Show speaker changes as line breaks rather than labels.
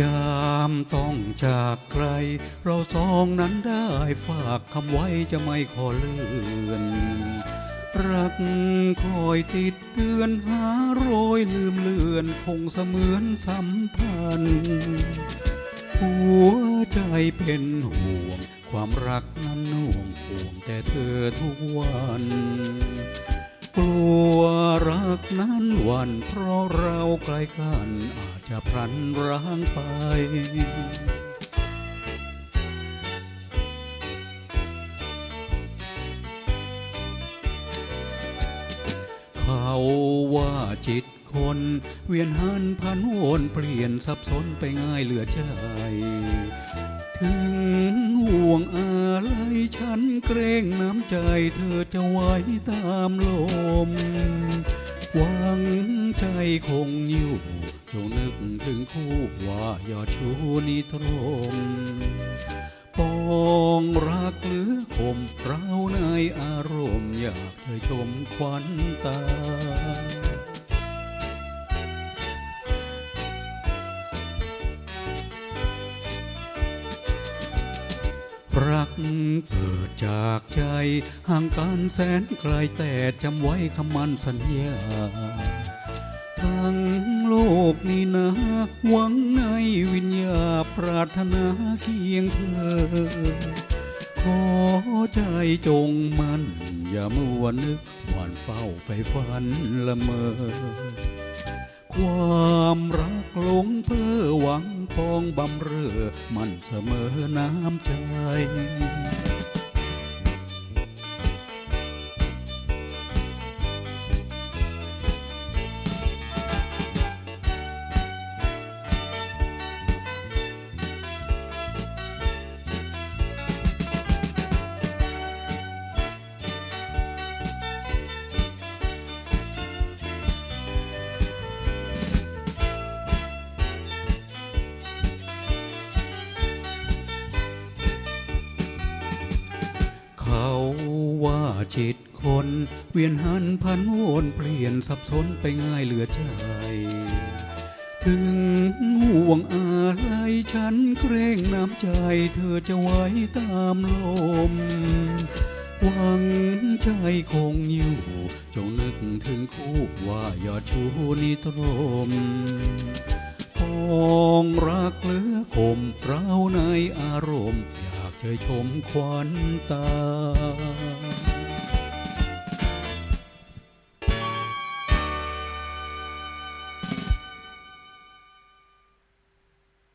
ยามต้องจากใคร เราสองนั้นได้ฝากคำไว้จะไม่ขอเลื่อน รักคอยติดเตือนหาโรยลืมเลือน คงเสมือนสัมพันธ์หัวใจเป็นห่วง ความรักนั้นน่วงห่วงแต่เธอทุกวัน กลัวรักนั้นวันเพราะเราใกล้กันอาจจะพลันร้างไป เขาว่าจิตคน เวียนหันพันวนเปลี่ยนสับสนไปง่ายเหลือใจ ถึงห่วงอะ ไรฉันเกรงน้ำใจเธอจะไว้ตามลมหวังใจคงอยู่จงนึกถึงคู่ว่ายอดชูนิตรมปองรักหรือคมเราในอารมณ์อยากเธอชมควันตา รักเกิดจากใจ ห่างกันแสนไกลแต่จำไว้คำมันสัญญา ทั้งโลกนี้นะหวังในวิญญาปรารถนาเคียงเธอ ขอใจจงมัน อย่ามัวนึกหวานเฝ้าไฟฝันละเมอ ความรักหลงเพื่อหวังพองบำเรอ มันเสมอน้ำใจ ว่าจิตคน เวียนหันพันวนเปลี่ยนสับสนไปง่ายเหลือใจ ถึงห่วงอะไรฉันเกรงน้ำใจ เธอจะไว้ตามลมหวังใจคงอยู่ จงนึกถึงคู่ว่ายอดชูนิตรมปองรักเหลือคมเราในอารมณ์ อยากเชยชมควันตา